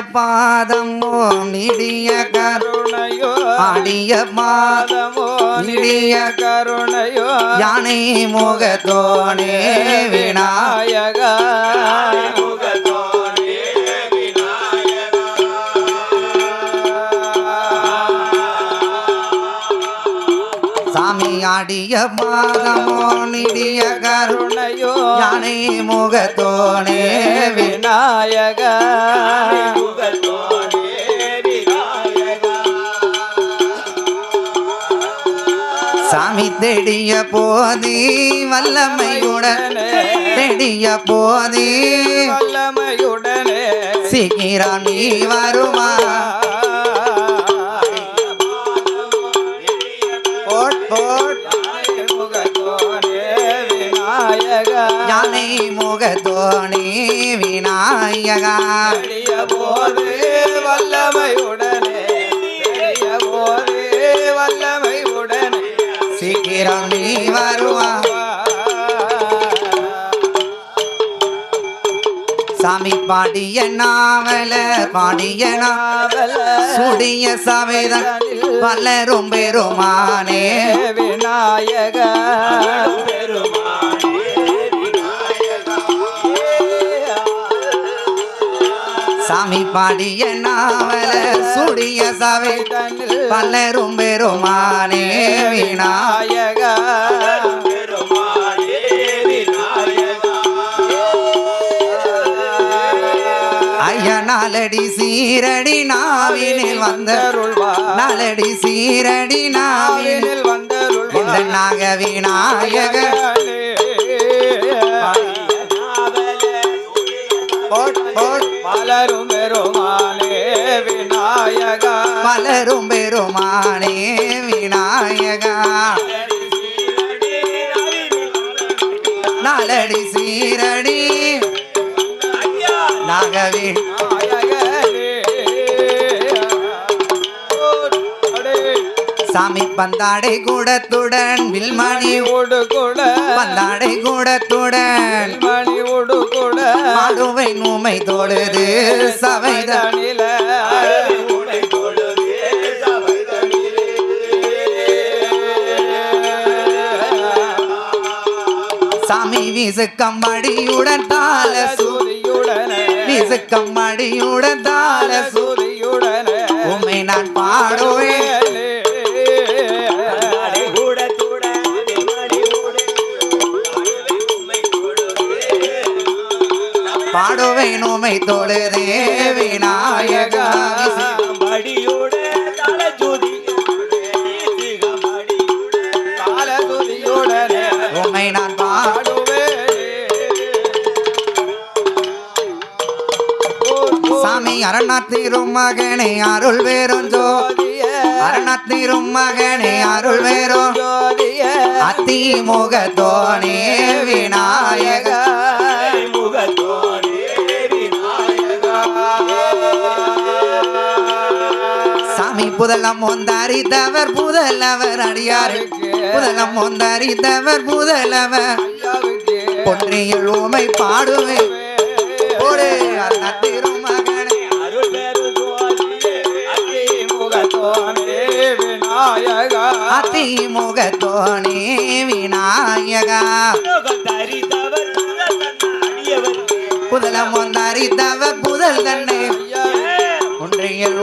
பாதம் நிடிய கரு கருணையோ ஆடிய பாதம் நிடிய கருணையோ யானை முகத்தோனே விநாயகா. ஆடிய பாதமோ நிடிய கரு கருணையோ யானை முகத்தோனே விநாயகா. சாமி தேடிய போதி வல்லமையுடன் தேடிய போதி வல்லமையுடனே. சீக்கிரம் நீ வருமா? யானை முகத்தோனே விநாயகா. போது வல்லமையுடனே போது வல்லமையுடனே சீக்கிரம் நீ வருவா. சாமி பாடிய நாவல பாடிய நாவல. சுடிய சவேதன் பலரும் பெருமானே விநாயகா சாமி பாடிய நாவல சுடிய சவே. பலரும் பெருமானே விநாயகா. நாலடி சீரடி நாவினில் வந்த நாலடி சீரடி நாவினில். வந்தருள் இந்த நாக விநாயக போட் போட் பலரும் பெருமானே விநாயகா. பலரும் பெருமானே விநாயகா. நாலடி சீரடி நாகவி. சாமி பந்தாடை கூடத்துடன் வில்மணி. உடு கூட. பந்தாடை கூடத்துடன். உடு கூட மாடுவை நூமை தொழுது சவைதான் தனில சாமி வீசு கம்படியுடன் தாள சூரியுடனே. வீசு கம்படியுடன் தாள சூரியுடனே. உம்மை நான் பாடுவேன். உம்மை தொழுதே விநாயகா. உம்மை நான் சாமி அரணாத்திரும் மகனே அருள் வேறும் ஜோ. அரணாத்திரும் மகனே அருள் வேறும் ஜோதிய அத்தி முகத்தோனே விநாயகா. சாமி புதலம் ஒந்தரித்தவர் புதலவர் அடியாரு புதலம் ஒந்தரித்தவர் புதலவர். பொன்னியில் உமை பாடுவேன் ஒரு அரணாத்திரும் மகனே விநாயகா. அத்தி முகத்தோனே விநாயகா புதலம் ஒந்தரித்தவர் புதல் தன்னை ஒன்றையில்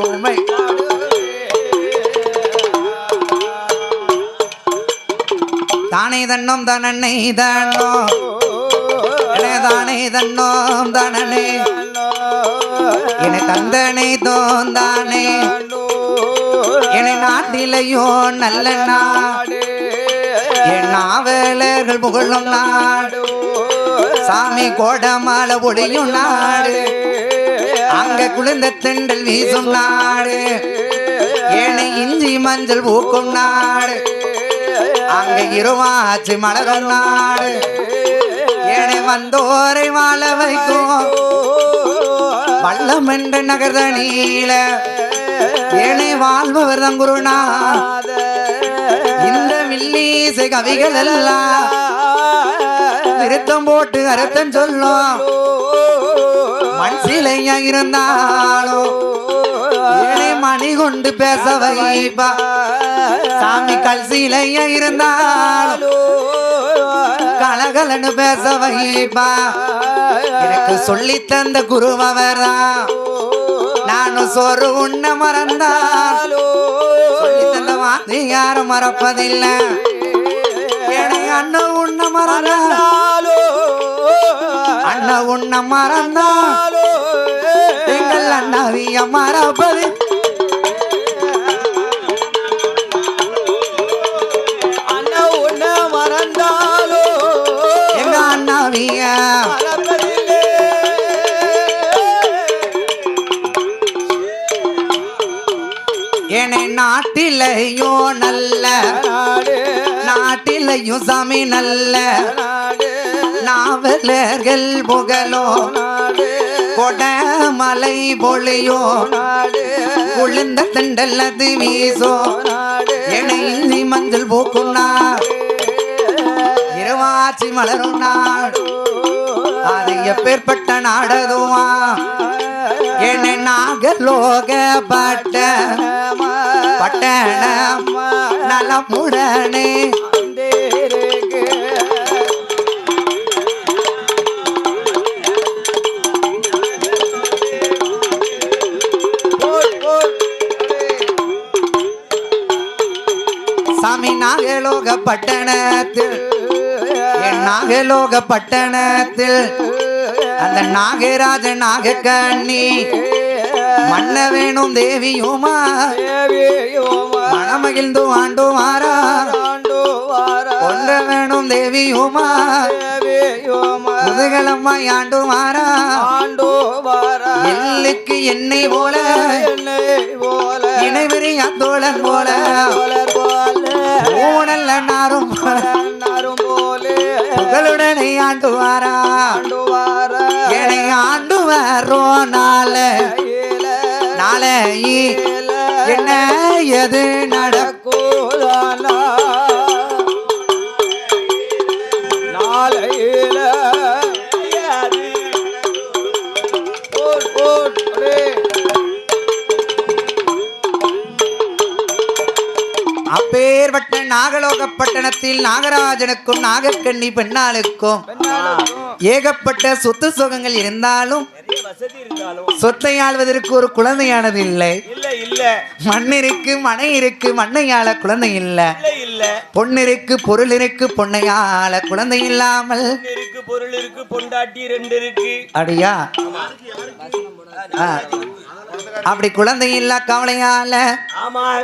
தானே தன்னம் தனனை தானோ தானே தன்னோம் தனனை. என தந்தனை தோந்தானே. என நாட்டிலையோ நல்ல நாடு என் நாவலர்கள் புகழும் நாடு. சாமி கோடமால ஒளியும் நாடு. அங்க குளிர்ந்த தெண்டல் வீசும் நாடு. ஏனை இஞ்சி மஞ்சள் பூக்கும் நாடு. அங்க இருவாச்சு மலரும் நாடு. ஏனை வந்தோரை வாழ வைக்கும். வல்லம் என்ற நகர்தனியில ஏனை வாழ்பவர் தம் குருநா இந்த வில்லீசை கவிகள் எல்லாம் திருத்தம் போட்டு அறுத்தம் சொல்லும். மண் சிலையா இருந்தாலும் மணி கொண்டு பேச வைப்பா சாமி கல் சிலையா இருந்தாலும் கலகலன்னு பேச வைப்பா எனக்கு சொல்லி தந்த குருவவர்தான் நானும் சோறு உண்ண மறந்தான் சொல்லி தந்த வார்த்தை யாரும் மறப்பதில்லை. ஏழை அண்ணன் உண்ண மறந்தா அண்ணன் உண்ண மறந்தா எங்கள் அண்ணாவிய மறப்பது என நாட்டிலையோ நல்ல நாட்டிலையும் சாமி நல்ல நாவலர்கள் புகழோ கொடமலை பொழியோ உளுந்த குளிர்ந்த தண்டல்லது வீசோ என இந்தி மஞ்சள் பூக்கும் நாள் இருவாச்சி மலரும் நாள் அது எப்பேற்பட்ட நாடதுவான் என்னை நாகலோக பட்ட பட்டணம் நலமுடனே சாமி நாகலோக பட்டணத்தில் என் நாகலோக பட்டணத்தில் அந்த நாகராஜ நாக கண்ணி மண்ண வேணும் தேவியுமா? மனமகிழ்ந்தும் ஆண்டு மாறா கொல்ல வேணும் தேவியுமா? முதுகலம்மா ஆண்டு மாறா எல்லுக்கு என்னை போல. இணைவரி அத்தோழன் போல. ஊனல்ல நாரும் போல. புகழுடனே ஆண்டு வாரா. வரோ நாள நாளை என்ன எது நடக்கும் நாளையில அப்பேர்பட்ட நாகலோக பட்டணத்தில் நாகராஜனுக்கும் நாகக்கண்ணி பெண்ணாளுக்கும். ஏகப்பட்ட சொத்து சுகங்கள் இருந்தாலும் சொத்தை ஆள்வதற்கு ஒரு குழந்தையானது இல்லை. மண் இருக்கு மனை இருக்கு மண்ணையாள குழந்தை இல்ல. இல்ல இல்ல. பொண்ணு இருக்கு பொருள் இருக்கு பொண்ணையாள குழந்தை இல்லாமல். பொருள் இருக்கு பொண்டாட்டி ரெண்டு இருக்கு. அப்படியா. அப்படி குழந்தை இல்ல கவலையால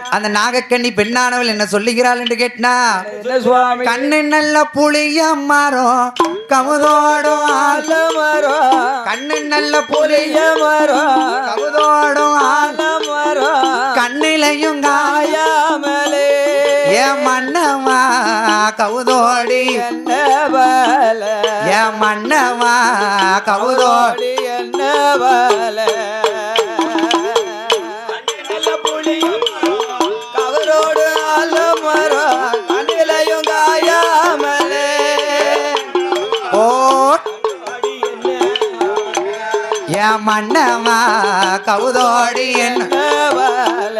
அந்த நாகக்கண்ணி பெண்ணானவள் என்ன சொல்லுகிறாள் என்று கேட்டா கண்ணு நல்ல புளிய மரம் கமுதோடும் ஆல மரம். கண்ணு நல்ல புளிய மரம். கமுதோடும் ஆல மரம். கண்ணிலையும் காய காயாமலே. ஏ மன்னவா கவுதோடி. ஏ மன்னவா கவுதோடி என்ன ஏ மன்னவா கவுதோடி பல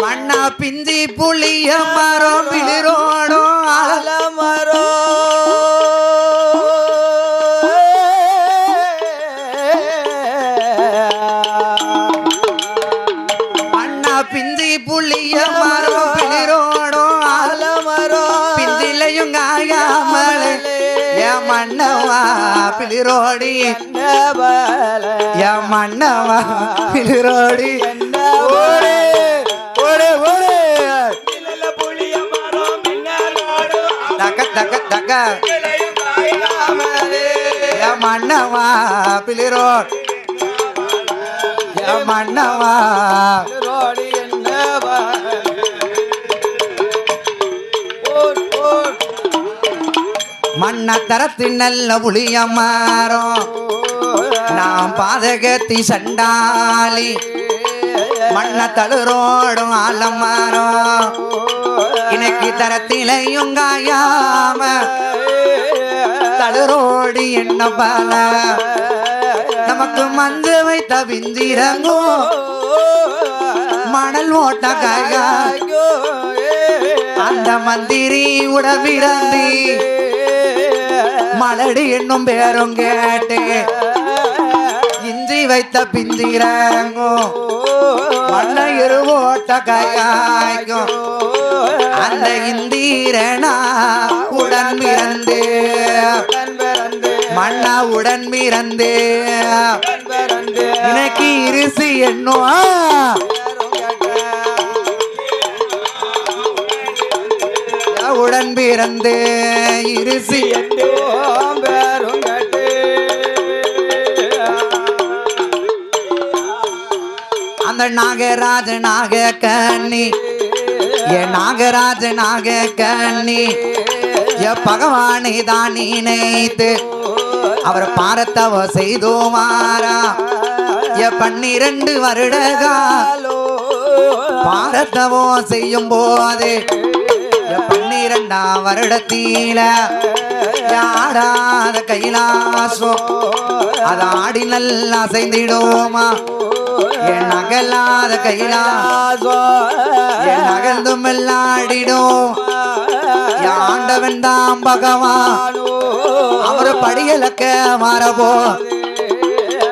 மண்ணா பிந்தி புளிய மரம் விளிரோடும் பிளிரோடி ஏ மன்னவா பிளிரோடி ஓடு ஓடு ஓடு. தக்க தக்க தக்க. ஏ மன்னவா பிளிரோட். ஏ மன்னவா மண்ண தரத்தின் நல்ல புளிய மரம் நாம் பாதகத்தி சண்டாளி. மண்ண தழுரோடும் ஆலமரம் இன்னைக்கு தரத்திலையும் காயாம. தழுரோடி என்ன பல. நமக்கு மந்து வைத்த விந்திரங்கோ. மணல் ஓட்ட காயா. அந்த மந்திரி உடம்பிறந்தி. மலடி என்னும் பேரும் கேட்டு இஞ்சி வைத்த பிஞ்சிரங்கும் மண்ண இருவோட்ட கையாய்க்கும். அந்த இந்திரனா உடன் பிறந்து மண்ணா உடன் பிறந்து எனக்கு இருசி என்னும் உடன் பிறந்து இருசி அந்த நாகராஜ நாக கண்ணி ஏ நாகராஜ நாக கண்ணி ஏ பகவானை தான் நினைத்து அவர் பாரத்தவ செய்தோமாரா ஏ பன்னிரண்டு வருடகா பாரத்தவோ செய்யும் போது இரண்டாம் வருடத்தில. யாராத கைலாசோ அதாடி நல்லா அசைந்திடுவோமா என் நகலாத கைலாசோ என் நகர்ந்தும் எல்லாடிடும் என் ஆண்டவன் தான் பகவான் அவர் படியலக்க மாறவோ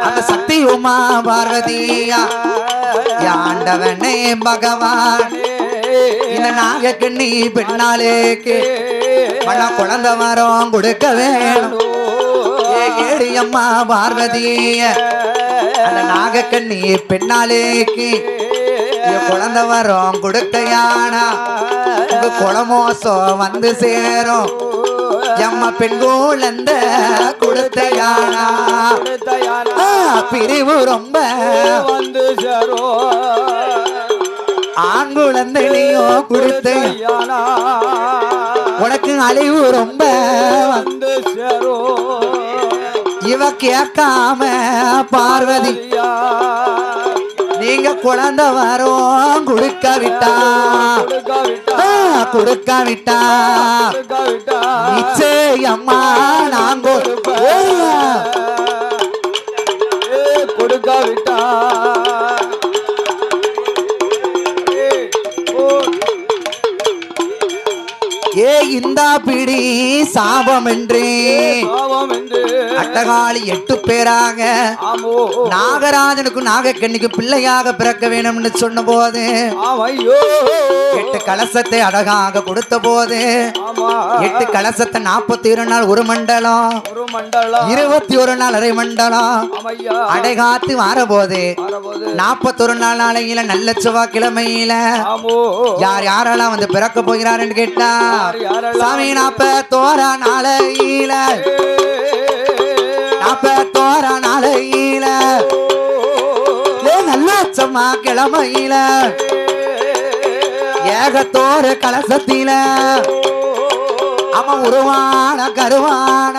அந்த சக்தி உமா பார்வதியா? என் ஆண்டவனே பகவான் இந்த நாகக்கண்ணி பின்னாலேக்கு மன குழந்தை மரம் கொடுக்க வேணும். ஏடியம்மா பார்வதிய. அந்த நாகக்கண்ணி பின்னாலேக்கு என் குழந்தை வரும் கொடுத்த யானா உங்க குளமோசம் வந்து சேரும். எம்ம பெண் குழந்த கொடுத்த யானா பிரிவு ரொம்ப. வந்து சேரோ ஆண் குழந்தையோ கொடுத்த உனக்கு அழிவு ரொம்ப. வந்து சேரோ இவ கேட்காம பார்வதி நீங்க குழந்தை வரும் கொடுக்க விட்டா. கொடுக்க விட்டா. ஆ, கொடுக்க விட்டா. கொடுக்க விட்டா. நிச்சயம்மா நாங்கோ. இந்தா பிடி சாபம் அட்டகாளி எட்டு பேராக ஆமோ. நாகராஜனுக்கு நாகக்கண்ணிக்கு பிள்ளையாக பிறக்க வேணும்னு சொன்ன போது எட்டு கலசத்தை அழகாக கொடுத்த போது எட்டு கலசத்தை நாற்பத்தி ஒரு நாள் ஒரு மண்டலம். இருபத்தி ஒரு நாள் அரை மண்டலம். அடைகாத்து மாறபோது வரபோது. நாற்பத்தொரு நாள் நாளையில நல்ல செவ்வாய்க்கிழமையில யார் யாரெல்லாம் வந்து பிறக்க போகிறாருன்னு கேட்டா யார் யாரெல்லாம் சாமி நாப்பத்தோரா நாளையில நாப்பத்தோரா நாளையில நல்லாச்சம்மா நல்ல செம்மா கிழமையில ஏகத்தோர கலசத்தில. அவன் உருவான கருவான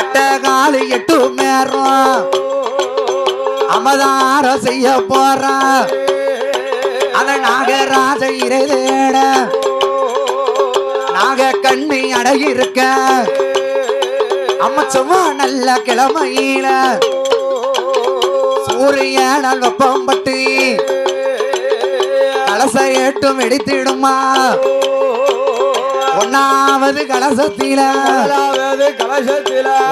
அட்டகாலு எட்டு மேறம் அமதாரம் செய்ய போறான் அந்த நாகராஜ இறைதேட நாக கண்ணி அடையிருக்க அம்மா சும்மா நல்ல கிழமையில சூரியனால் வெப்பம் பட்டு கலச ஏட்டும் வெடித்திடுமா? ஒன்னாவது கலசத்தில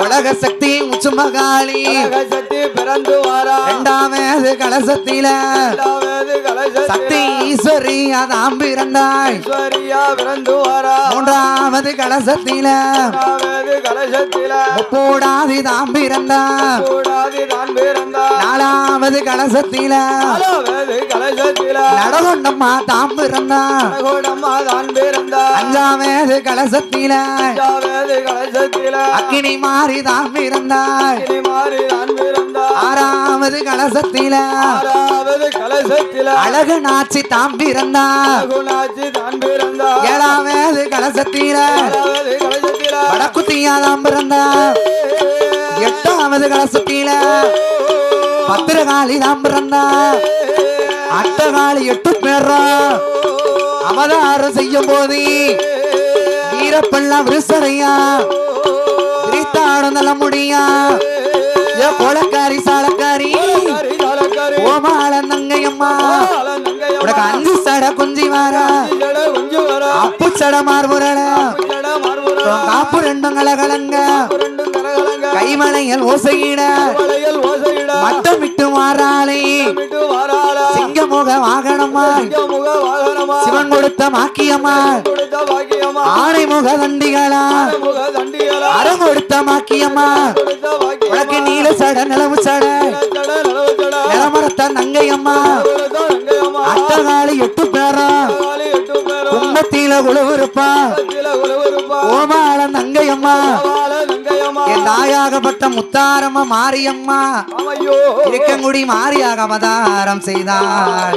உலக சக்தி உச்சுமகாளி சக்தி பிறந்து வாரா. இரண்டாவது கலசத்தில சக்தி பிறந்தாய். ஈஸ்வரியா பிறந்து வாரா மூன்றாவது கலசத்தில முப்போடாதி தாம் பிறந்தாய் கூடாதி தான் பிறந்தா நாலாவது கலசத்தில நடகொண்டம்மா தாம் பிறந்தா நகோடம்மா தான் பிறந்தா அஞ்சாவது கலசத்தில அக்கினி மாறி தாம் பிறந்தாய் ஆறாவது கலசத்தில. ஆறாவது கலசத்தில. அழகு நாச்சி தாம் பிறந்தா. குணாச்சி தான் பிறந்தா. ஏழாவது கலசத்தில. வடக்குத்தியா தாம் பிறந்தா. எட்டாவது கலசத்தில. பத்திரகாளி தான் பிறந்தா. அட்டகாளி எட்டு பேரா. அவதாரம் செய்யும் போது வீரப்பெல்லாம் விரிசரையா மார்புரட காப்பு ரெண்டும் கலகலங்க. ரெண்டும் கைமலையல் ஓசையிட. மட்டம் விட்டு மாறாளே சிங்கமுக வாகனமா. சிவன் கொடுத்த மாக்கியம்மா கொடுத்த முக தண்டிகளா. அறம் கொடுத்த மாக்கியம்மா உனக்கு நீல சட நிலவு சட. நிலமரத்த நங்கையம்மா. அத்தகாலி எட்டு பேரா. கும்பத்தில குழுவிருப்பா ஓமாள நங்கையம்மா. என் தாயாகப்பட்ட முத்தாரம்மா மாரியம்மா. இருக்கங்குடி மாரியாக அவதாரம் செய்தார்.